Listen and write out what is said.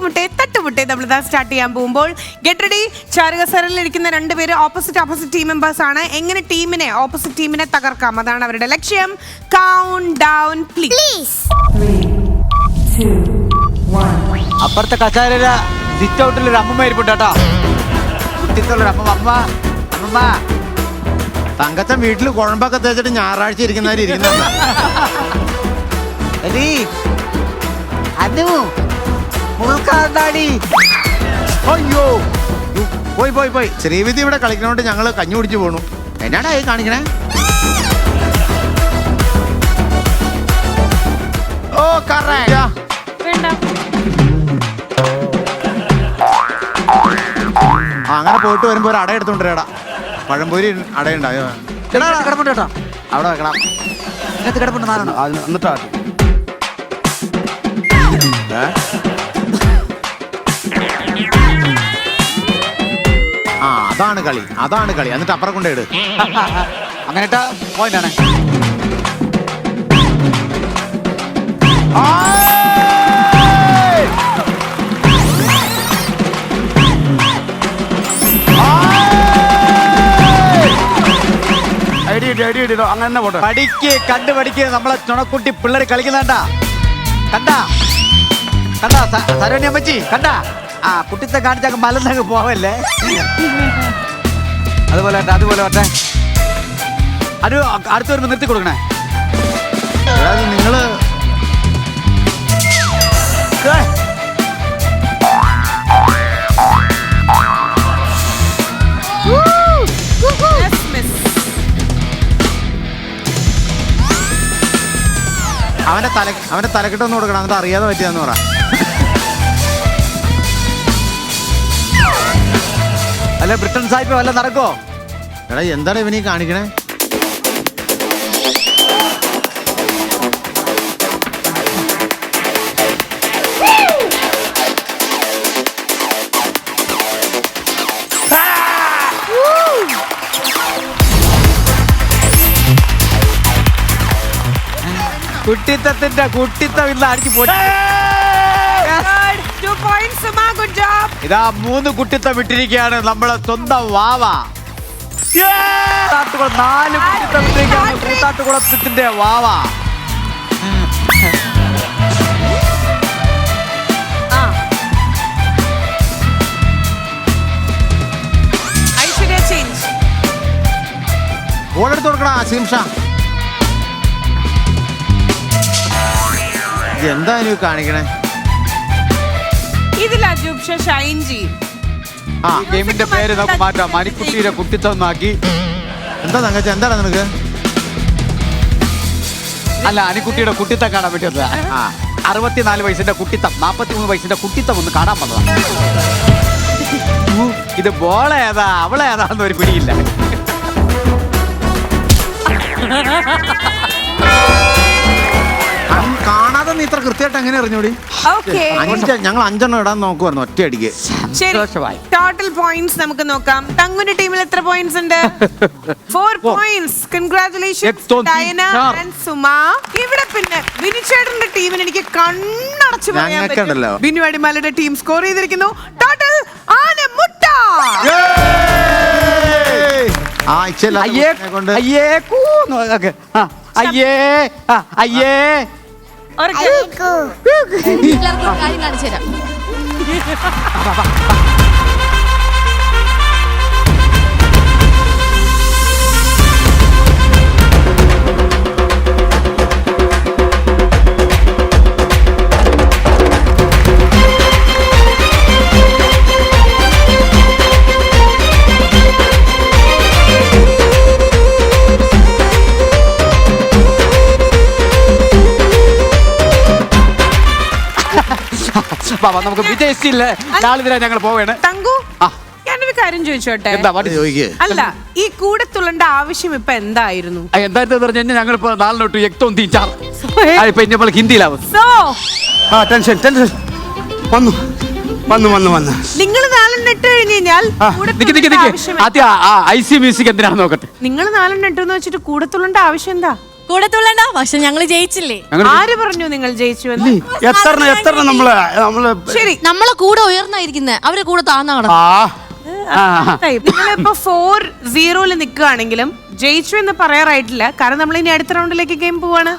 ഏറ്റുമുട്ടേ തട്ടുമുട്ടെ നമ്മൾ ഇതാ സ്റ്റാർട്ട് ചെയ്യാൻ പോകുമ്പോൾ. ഗെറ്റ് റെഡി ചാരുകസറിൽ ഇരിക്കുന്ന രണ്ടുപേര് ഓപ്പോസിറ്റ് ഓപ്പോസിറ്റ് ടീം മെമ്പേഴ്സ് ആണ്. എങ്ങനെ ടീമിനെ ഓപ്പോസിറ്റ് ടീമിനെ തകർക്കാം? അതാണ് അവരുടെ ലക്ഷ്യം. കൗണ്ട് ഡൗൺ പ്ലീസ് അപ്പുറത്തെ സിറ്റ് ഔട്ടിൽ ഒരു അമ്മമ്മ ഇരിപ്പുണ്ട് കേട്ടോ. കുട്ടിത്തുള്ളൊരു അമ്മ അമ്മ അമ്മമ്മ. തങ്കച്ചൻ വീട്ടിൽ കുഴമ്പൊക്കെ തേച്ചിട്ട് ഞായറാഴ്ച ഇരിക്കുന്നവരി ഇരിക്കുന്ന എടീ, അയ്യോ. യ്യോ, പോയി പോയി പോയി. ശ്രീവിധി ഇവിടെ കളിക്കണോണ്ട് ഞങ്ങൾ കഞ്ഞി കുടിച്ചു പോണു. എന്നാടാ ഈ കാണിക്കണേ? ഓ ആ, അങ്ങനെ പോയിട്ട് വരുമ്പോ ഒരു അട എടുത്തോണ്ടിരടാ പഴംപൊരി അടയുണ്ടായോ? എടാ, കിടപ്പുണ്ട് കേട്ടോ. അവിടെ വെക്കണം. ഇതിനകത്ത് കിടപ്പുണ്ട് നാലെണ്ണം. എന്നിട്ടാ അതാണ് കളി അതാണ് കളി. എന്നിട്ട് അപ്പുറം കൊണ്ടേട് അങ്ങനെ പോയിന്റ് ആണ്. അങ്ങനെ പോട്ടെ. പഠിക്ക് കണ്ട് പഠിക്ക്. നമ്മളെ ചുണക്കുട്ടി പിള്ളേർ കളിക്കുന്നണ്ട? കണ്ടാ? കണ്ടാ സരോണി അമ്മച്ചി? കണ്ടാ? ആ കുട്ടിത്തെ കാണിച്ചങ്ങ് മലന്നങ്ങ് പോവല്ലേ? അതുപോലെ വരട്ടെ അതുപോലെ വട്ടെ അത് അടുത്ത വരുമ്പോൾ നിർത്തി കൊടുക്കണേ. നിങ്ങൾ miss. അവന്റെ തല അവന്റെ തലക്കെട്ടൊന്നും കൊടുക്കണം എന്നിട്ട് അറിയാതെ പറ്റിയാന്ന് പറ. അല്ലെ ബ്രിട്ടൻ സാഹിബ് വല്ല നടക്കോ എടാ എന്താണ് ഇവനീ കാണിക്കണേ? കുട്ടിത്തത്തിന്റെ കുട്ടിത്തം ഇല്ല അടിച്ചു പോയി? Two ഗുഡ് ജോബ് ഇതാ മൂന്ന് കുട്ടിത്തം വിട്ടിരിക്കുകയാണ് നമ്മളെ സ്വന്തം വാവ. നാല് കുട്ടിത്തം വിട്ടിരിക്കുകയാണ് കൂത്താട്ടുകുളത്തിന്റെ വാവ. ഓടെടുത്ത് കൊടുക്കടാ അസീം ഷാ എന്താ കാണിക്കണേ? ഇതിൽ അജൂബ് ഷാ ഷൈൻ ചെയ്യും ആ ഗെയിമിന്റെ പേര് നമുക്ക് മാറ്റാം മണിക്കുട്ടിയുടെ കുട്ടിത്തന്നാക്കി. എന്താ തങ്കച്ച എന്താണ് നിനക്ക്? അല്ല അനിക്കുട്ടിയുടെ കുട്ടിത്തം കാണാൻ പറ്റിയത് അറുപത്തിനാല് വയസ്സിന്റെ കുട്ടിത്തം നാപ്പത്തി മൂന്ന് വയസ്സിന്റെ കുട്ടിത്തം ഒന്ന് കാണാൻ വന്നതാ. ഇത് ബോള ഏതാ? അവളെ ഏതാന്ന് ഒരു പിടിയില്ല. നീ ഇത്ര കൃത്യമായിട്ട് എങ്ങനെ അറിഞ്ഞൂടി? ഓക്കെ അഞ്ച് ഞങ്ങൾ അഞ്ചെണ്ണം ഇടാൻ നോക്കുവായിരുന്നു ഒറ്റ അടിക്ക് ശരി. ടോട്ടൽ പോയിന്റ്സ് നമുക്ക് നോക്കാം. തങ്കുന്റെ ടീമിൽ എത്ര പോയിന്റ്സ് ഉണ്ട്? ഫോർ പോയിന്റ്സ് കൺഗ്രാറ്റുലേഷൻ എത്തോന്തി ഡയന ആൻഡ് സുമ ഇവിടെ പിന്നെ ബിനുചേട്ടന്റെ ടീമിന് എനിക്ക് കണ്ണടച്ചു പറയാൻ. പറ്റും. ബിനു അടിമാലയുടെ ടീം സ്കോർ ചെയ്തിരിക്കുന്നു. ടോട്ടൽ ആന മുട്ട. അയ്യേ അയ്യേ അയ്യേ ആ, അയ്യേ. അവർക്ക് എല്ലാവർക്കും കാര്യം കാണിച്ചു തരാം ബാബാ നമുക്ക് വിജയിച്ചില്ലേ നാളിതിരാ ഞങ്ങൾ പോവേണ് തങ്കു. ഞാനൊരു കാര്യം ചോദിച്ചോട്ടെ? എന്താ പാടി ചോദിക്ക്. അല്ല ഈ കൂടെ തുള്ളണ്ട ആവശ്യം ഇപ്പൊ എന്തായിരുന്നു? എന്തായിരുന്നു പറഞ്ഞു കഴിഞ്ഞാൽ ഞങ്ങൾ ഇപ്പൊ നാലിനോട്ട് എക്തോം തീച്ചാർ ഇപ്പൊ ഇനി നമ്മൾ ഹിന്ദിയിലാവും. സോ ആ ടെൻഷൻ ടെൻഷൻ. വന്നു. വന്നു വന്നു വന്നു. നിങ്ങൾ നാലെണ്ണം ഇട്ട് കഴിഞ്ഞ് കഴിഞ്ഞാൽ ആദ്യം ഐ സി മ്യൂസിക് നോക്കട്ടെ. നിങ്ങൾ നാലെണ്ണം ഇട്ടെന്ന് വെച്ചിട്ട് കൂടെ തുള്ളണ്ട ആവശ്യം എന്താ? കൂടെ തുള്ളണ്ട പക്ഷെ ഞങ്ങൾ ജയിച്ചില്ലേ? ആര് പറഞ്ഞു നിങ്ങൾ ജയിച്ചു എന്ന് എത്ര എത്ര നമ്മൾ നമ്മൾ ശരി നമ്മളെ കൂടെ ഉയർന്നായിരിക്കുന്നത് അവരെ കൂടെ താഴ്ന്ന കിടക്കും ആ. ആ. നിങ്ങളിപ്പോ ഫോർ സീറോയിൽ നിൽക്കുകയാണെങ്കിലും ജയിച്ചു എന്ന് പറയാറായിട്ടില്ല. കാരണം നമ്മൾ ഇനി അടുത്ത റൗണ്ടിലേക്ക് ഗെയിം പോവാണ്.